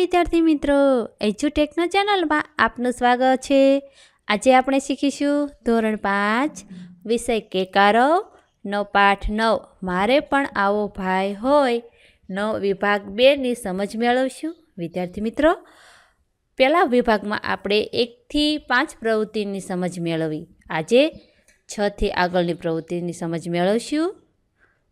વિદ્યાર્થી મિત્રો એજ્યુટેકનો ચેનલમાં આપનું સ્વાગત છે. આજે આપણે શીખીશું ધોરણ પાંચ, વિષય કેકારો, નો પાઠ નવ. મારે પણ આવો ભાઈ હોય નો વિભાગ બેની સમજ મેળવશું. વિદ્યાર્થી મિત્રો, પહેલા વિભાગમાં આપણે એકથી પાંચ પ્રવૃત્તિની સમજ મેળવી. આજે છથી આગળની પ્રવૃત્તિની સમજ મેળવશું.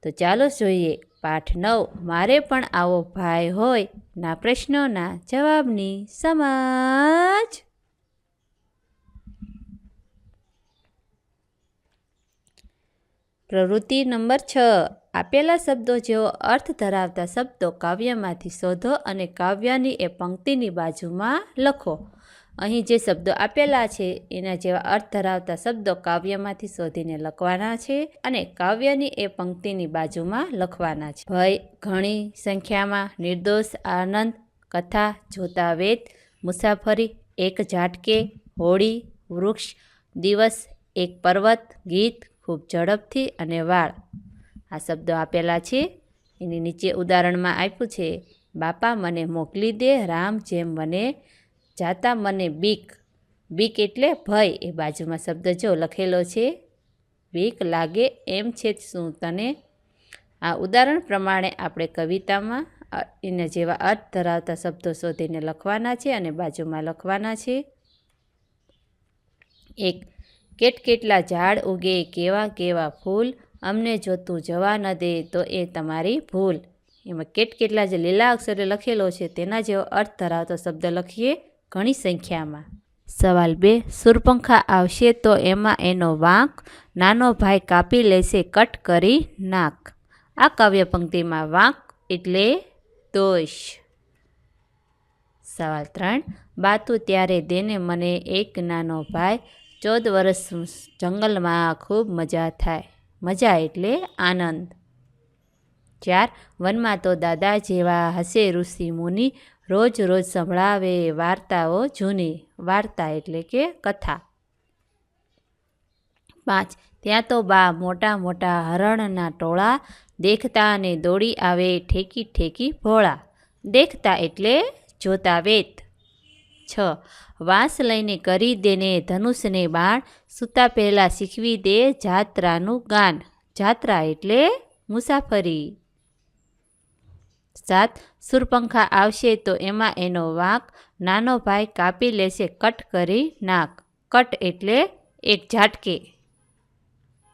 તો ચાલો જોઈએ. પાઠ નવ, મારે પણ આવો ભાઈ હોય. ના પ્રશ્નોના જવાબની સમજ. પ્રવૃત્તિ નંબર છ, આપેલા શબ્દો જેવો અર્થ ધરાવતા શબ્દો કાવ્યમાંથી શોધો અને કાવ્યની એ પંક્તિની બાજુમાં લખો. અહીં જે શબ્દો આપેલા છે, એના જેવા અર્થ ધરાવતા શબ્દો કાવ્યમાંથી શોધીને લખવાના છે અને કાવ્યની એ પંક્તિની બાજુમાં લખવાના છે. ભય, ઘણી સંખ્યામાં, નિર્દોષ, આનંદ, કથા, જોતા વેદ મુસાફરી, એક ઝાટકે, હોળી, વૃક્ષ, દિવસ, એક પર્વત, ગીત, ખૂબ ઝડપથી અને વાળ. આ શબ્દો આપેલા છે. એની નીચે ઉદાહરણમાં આપ્યું છે, બાપા, મને મોકલી દે, રામ જેમ મને જાતા મને બીક. બીક એટલે ભય. એ બાજુમાં શબ્દ જો લખેલો છે, બીક લાગે એમ છે શું તને? આ ઉદાહરણ પ્રમાણે આપણે કવિતામાં એને જેવા અર્થ ધરાવતા શબ્દો શોધીને લખવાના છે અને બાજુમાં લખવાના છે. એક, કેટ કેટલા ઝાડ ઉગે, કેવા કેવા ફૂલ, અમને જોતું જવા ન દે તો એ તમારી ભૂલ. એમાં કેટ કેટલા જે લીલા અક્ષરે લખેલો છે તેના જેવો અર્થ ધરાવતો શબ્દ લખીએ ઘણી સંખ્યામાં. સવાલ બે, સુરપંખા આવશે તો એમાં એનો વાંક નાનો ભાઈ કાપી લેશે કટ કરી નાક આ કાવ્ય પંક્તિમાં વાંક એટલે દોષ. સવાલ ત્રણ, બાતું ત્યારે દેને મને એક નાનો ભાઈ, ચૌદ વર્ષ જંગલમાં ખૂબ મજા થાય. મજા એટલે આનંદ. ચાર, વનમાં તો દાદા જેવા હસે ઋષિ મુનિ રોજ રોજ સંભળાવે વાર્તાઓ જૂની વાર્તા એટલે કે કથા. પાંચ, ત્યાં તો બા મોટા મોટા હરણના ટોળા દેખતા અને દોડી આવે ઠેકી ઠેકી ભોળા. દેખતા એટલે જોતા વેત. છ, વાંસ લઈને કરી દેને ધનુષને બાણ, સૂતા પહેલાં શીખવી દે જાત્રાનું ગાન. જાત્રા એટલે મુસાફરી. સાત સુરપંખા આવશે તો એમાં એનો વાંક નાનો ભાઈ કાપી લેશે કટ કરી નાક કટ એટલે એક ઝાટકે.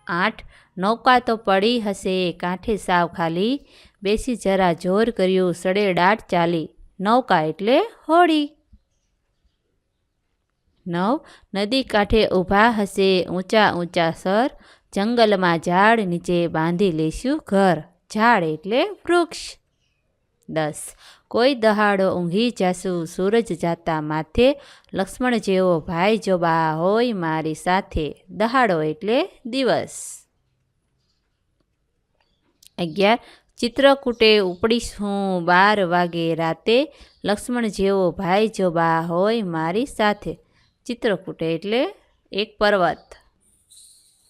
આઠ, નૌકા તો પડી હશે, કાંઠે સાવ ખાલી. બેસી જરા જોર કર્યું, સડે દાટ ચાલી. નૌકા એટલે હોડી. નવ, નદી કાંઠે ઊભા હશે, ઊંચા ઊંચા સર. જંગલમાં ઝાડ નીચે બાંધી લઈશું ઘર. ઝાડ એટલે વૃક્ષ. દસ. કોઈ દહાડો ઊંઘી જાશું સૂરજ જાતા માથે. લક્ષ્મણ જેવો ભાઈ જો બા હોય મારી સાથે. દહાડો એટલે દિવસ. અગિયાર. ચિત્રકૂટે ઉપડીશું બાર વાગે રાતે. લક્ષ્મણ જેવો ભાઈ જો બા હોય મારી સાથે. ચિત્રકૂટે એટલે એક પર્વત.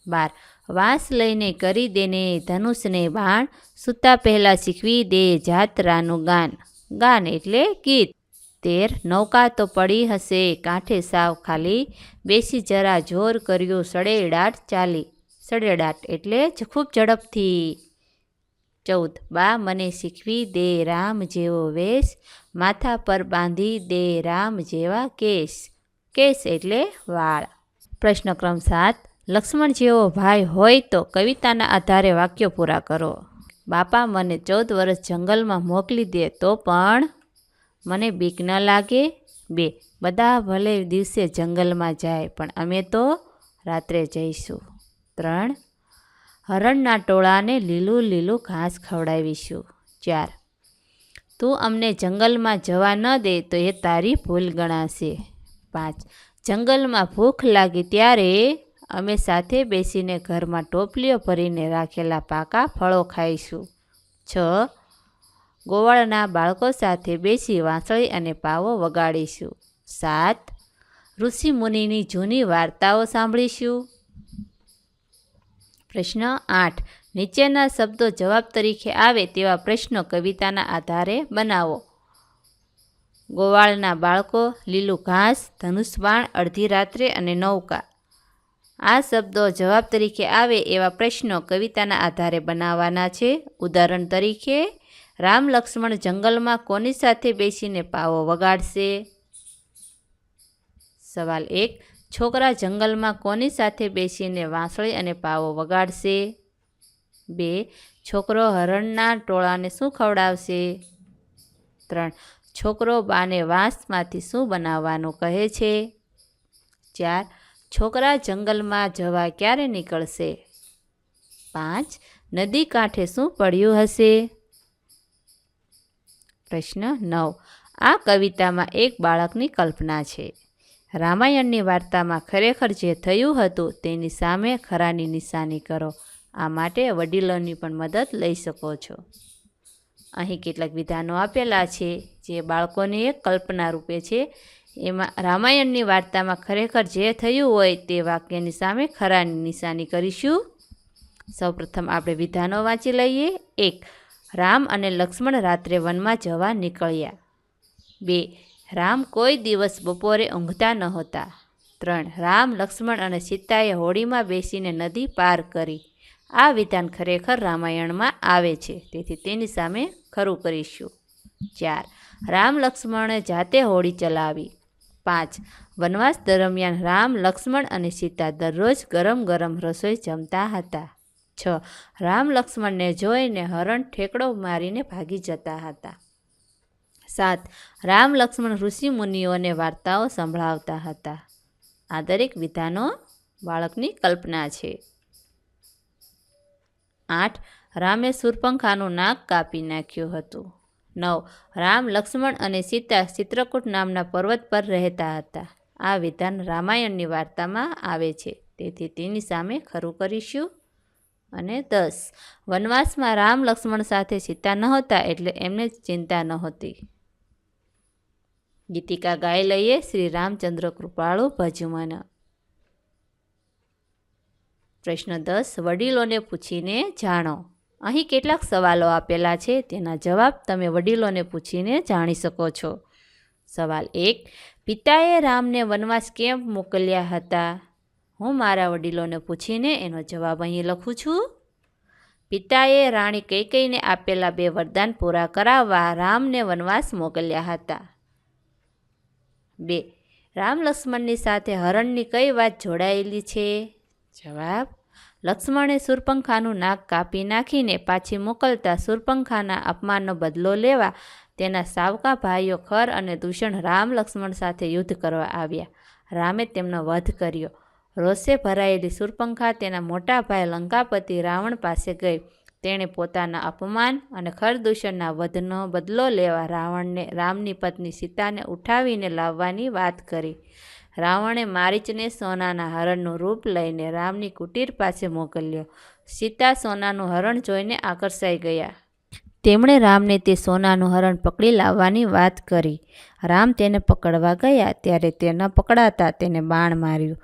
બાર. વાંસ લઈને કરી દેને, ધનુષને બાણ સૂતા પહેલાં શીખવી દે જાત્રાનું ગાન. ગાન એટલે ગીત. તેર, નૌકા તો પડી હશે, કાંઠે સાવ ખાલી. બેસી જરા જોર કર્યું, સડેડાટ ચાલી. સડેડાટ એટલે જ ખૂબ ઝડપથી. ચૌદ, બા મને શીખવી દે રામ જેવો વેશ. માથા પર બાંધી દે રામ જેવા કેશ. કેશ એટલે વાળ. પ્રશ્ન ક્રમ સાત લક્ષ્મણ જેવો ભાઈ હોય તો કવિતાના આધારે વાક્યો પૂરા કરો. બાપા મને ચૌદ વર્ષ જંગલમાં મોકલી દે તો પણ મને બીક ન લાગે. બે, બધા ભલે દિવસે જંગલમાં જાય, પણ અમે તો રાત્રે જઈશું. ત્રણ, હરણના ટોળાને લીલું લીલું ઘાસ ખવડાવીશું. ચાર, તું અમને જંગલમાં જવા ન દે તો એ તારી ભૂલ ગણાશે. પાંચ, જંગલમાં ભૂખ લાગી ત્યારે અમે સાથે બેસીને ઘરમાં ટોપલીઓ ભરીને રાખેલા પાકા ફળો ખાઈશું. છ. ગોવાળના બાળકો સાથે બેસી વાંસળી અને પાવો વગાડીશું. સાત. ઋષિ મુનિની જૂની વાર્તાઓ સાંભળીશું. પ્રશ્ન આઠ. નીચેના શબ્દો જવાબ તરીકે આવે તેવા પ્રશ્નો કવિતાના આધારે બનાવો. ગોવાળના બાળકો લીલું ઘાસ ધનુષબાણ અડધી રાત્રે અને નૌકા. આ શબ્દો જવાબ તરીકે આવે એવા પ્રશ્નો કવિતાના આધારે બનાવવાના છે. ઉદાહરણ તરીકે, રામ લક્ષ્મણ જંગલમાં કોની સાથે બેસીને પાવો વગાડશે? સવાલ એક, છોકરા જંગલમાં કોની સાથે બેસીને વાંસળી અને પાવો વગાડશે? બે, છોકરો હરણના ટોળાને શું ખવડાવશે? ત્રણ, છોકરો બાને વાંસમાંથી શું બનાવવાનું કહે છે? ચાર છોકરા જંગલમાં જવા ક્યારે નીકળશે? પાંચ, નદી કાંઠે શું પડ્યું હશે? પ્રશ્ન નવ. આ કવિતામાં એક બાળકની કલ્પના છે. રામાયણની વાર્તામાં ખરેખર જે થયું હતું તેની સામે ખરાની નિશાની કરો. આ માટે વડીલોની પણ મદદ લઈ શકો છો. અહીં કેટલાક વિધાનો આપેલા છે. જે બાળકોની કલ્પના રૂપે છે એમાં રામાયણની વાર્તામાં ખરેખર જે થયું હોય તે વાક્યની સામે ખરાની નિશાની કરીશું. સૌપ્રથમ આપણે વિધાનો વાંચી લઈએ. એક, રામ અને લક્ષ્મણ રાત્રે વનમાં જવા નીકળ્યા. બે, રામ કોઈ દિવસ બપોરે ઊંઘતા નહોતા ત્રણ, રામ, લક્ષ્મણ અને સીતાએ હોળીમાં બેસીને નદી પાર કરી. આ વિધાન ખરેખર રામાયણમાં આવે છે. તેથી તેની સામે ખરું કરીશું. ચાર, રામ, લક્ષ્મણે જાતે હોળી ચલાવી. પાંચ. વનવાસ દરમિયાન રામ, લક્ષ્મણ અને સીતા દરરોજ ગરમ ગરમ રસોઈ જમતા હતા. છ. રામ, લક્ષ્મણને જોઈને હરણ ઠેકડો મારીને ભાગી જતા હતા. સાત. રામ, લક્ષ્મણ ઋષિ મુનિઓને વાર્તાઓ સંભળાવતા હતા. આ દરેક વિધાનો બાળકની કલ્પના છે. આઠ. રામે સુરપંખાનું નાક કાપી નાખ્યું હતું. નવ. રામ, લક્ષ્મણ અને સીતા ચિત્રકૂટ નામના પર્વત પર રહેતા હતા. આ વિધાન રામાયણની વાર્તામાં આવે છે. તેથી તેની સામે ખરું કરીશું અને દસ. વનવાસમાં રામ, લક્ષ્મણ સાથે સીતા નહોતા એટલે એમને ચિંતા નહોતી. ગીતિકા ગાઈ લઈએ શ્રી રામચંદ્ર કૃપાળુ ભજુમન. પ્રશ્ન દસ. વડીલોને પૂછીને જાણો. અહીં કેટલાક સવાલો આપેલા છે, તેના જવાબ તમે વડીલોને પૂછીને જાણી શકો છો. સવાલ એક, પિતાએ રામને વનવાસ કેમ મોકલ્યા હતા? હું મારા વડીલોને પૂછીને એનો જવાબ અહીં લખું છું. પિતાએ રાણી કૈકેયીને આપેલા બે વરદાન પૂરા કરાવવા રામને વનવાસ મોકલ્યા હતા? બે, રામ લક્ષ્મણની સાથે હરણની કઈ વાત જોડાયેલી છે? જવાબ લક્ષ્મણે સુરપંખાનું નાક કાપી નાખીને પાછી મોકલતા સુરપંખાના અપમાનનો બદલો લેવા તેના સાવકા ભાઈઓ ખર અને દૂષણ રામ લક્ષ્મણ સાથે યુદ્ધ કરવા આવ્યા. રામે તેમનો વધ કર્યો. રોષે ભરાયેલી સુરપંખા તેના મોટા ભાઈ લંકાપતિ રાવણ પાસે ગઈ. તેણે પોતાના અપમાન અને ખરદૂષણના વધનો બદલો લેવા રાવણને, રામની પત્ની સીતાને ઉઠાવીને લાવવાની વાત કરી. રાવણે મારીચને સોનાના હરણનું રૂપ લઈને રામની કુટીર પાસે મોકલ્યો. સીતા સોનાનું હરણ જોઈને આકર્ષાઈ ગયા. તેમણે રામને તે સોનાનું હરણ પકડી લાવવાની વાત કરી. રામ તેને પકડવા ગયા ત્યારે તે ન પકડાતા તેને બાણ માર્યું.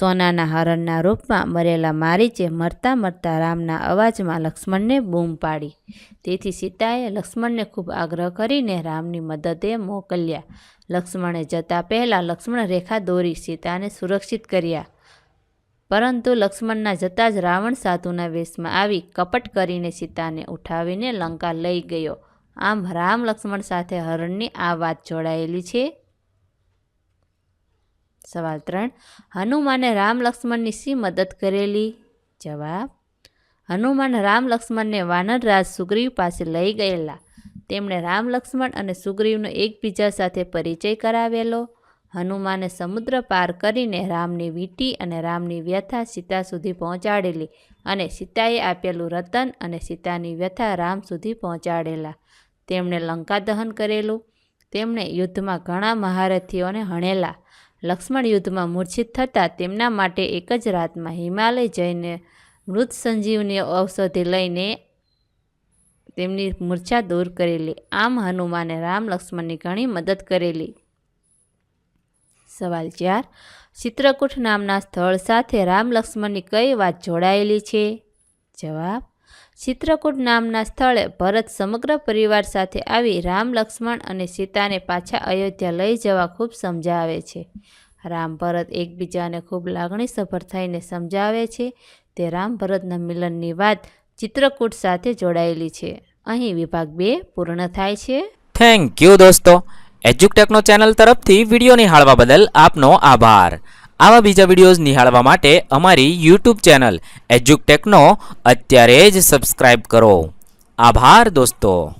સોનાના હરણના રૂપમાં મરેલા મારીચે મરતા મરતા રામના અવાજમાં લક્ષ્મણને બૂમ પાડી. તેથી સીતાએ લક્ષ્મણને ખૂબ આગ્રહ કરીને રામની મદદે મોકલ્યા. લક્ષ્મણે જતા પહેલાં લક્ષ્મણ રેખા દોરી સીતાને સુરક્ષિત કર્યા. પરંતુ લક્ષ્મણના જતાં જ રાવણ સાધુના વેશમાં આવી કપટ કરીને સીતાને ઉઠાવીને લંકા લઈ ગયો. આમ રામ લક્ષ્મણ સાથે હરણની આ વાત જોડાયેલી છે? સવાલ ત્રણ. હનુમાને રામ લક્ષ્મણની શી મદદ કરેલી? જવાબ. હનુમાન રામ લક્ષ્મણને વાનરરાજ સુગ્રીવ પાસે લઈ ગયેલા. તેમણે રામ લક્ષ્મણ અને સુગ્રીવનો એકબીજા સાથે પરિચય કરાવેલો. હનુમાને સમુદ્ર પાર કરીને રામની વીંટી અને રામની વ્યથા સીતા સુધી પહોંચાડેલી અને સીતાએ આપેલું રતન અને સીતાની વ્યથા રામ સુધી પહોંચાડેલા. તેમણે લંકા દહન કરેલું. તેમણે યુદ્ધમાં ઘણા મહારથીઓને હણેલા. લક્ષ્મણ યુદ્ધમાં મૂર્છિત થતાં તેમના માટે એક જ રાતમાં હિમાલય જઈને મૃત સંજીવની ઔષધિ લઈને તેમની મૂર્છા દૂર કરેલી. આમ હનુમાને રામ લક્ષ્મણની ઘણી મદદ કરેલી. સવાલ ચાર. ચિત્રકૂટ નામના સ્થળ સાથે રામ લક્ષ્મણની કઈ વાત જોડાયેલી છે? જવાબ. ચિત્રકૂટ નામના સ્થળે ભરત સમગ્ર પરિવાર સાથે આવી રામ લક્ષ્મણ અને સીતાને પાછા અયોધ્યા લઈ જવા ખૂબ સમજાવે છે. રામ ભરત એકબીજાને ખૂબ લાગણીસભર થઈને સમજાવે છે. તે રામ ભરતના મિલનની વાત ચિત્રકૂટ સાથે જોડાયેલી છે. અહીં વિભાગ બે પૂર્ણ થાય છે. થેન્ક યુ દોસ્તો. એજ્યુકટેકનો ચેનલ તરફથી વીડિયો નિહાળવા બદલ આપનો આભાર. આવા બીજા વિડીયોઝ નિહાળવા માટે અમારી યુટ્યુબ ચેનલ એજ્યુકટેકનો અત્યારે જ સબસ્ક્રાઇબ કરો. આભાર દોસ્તો.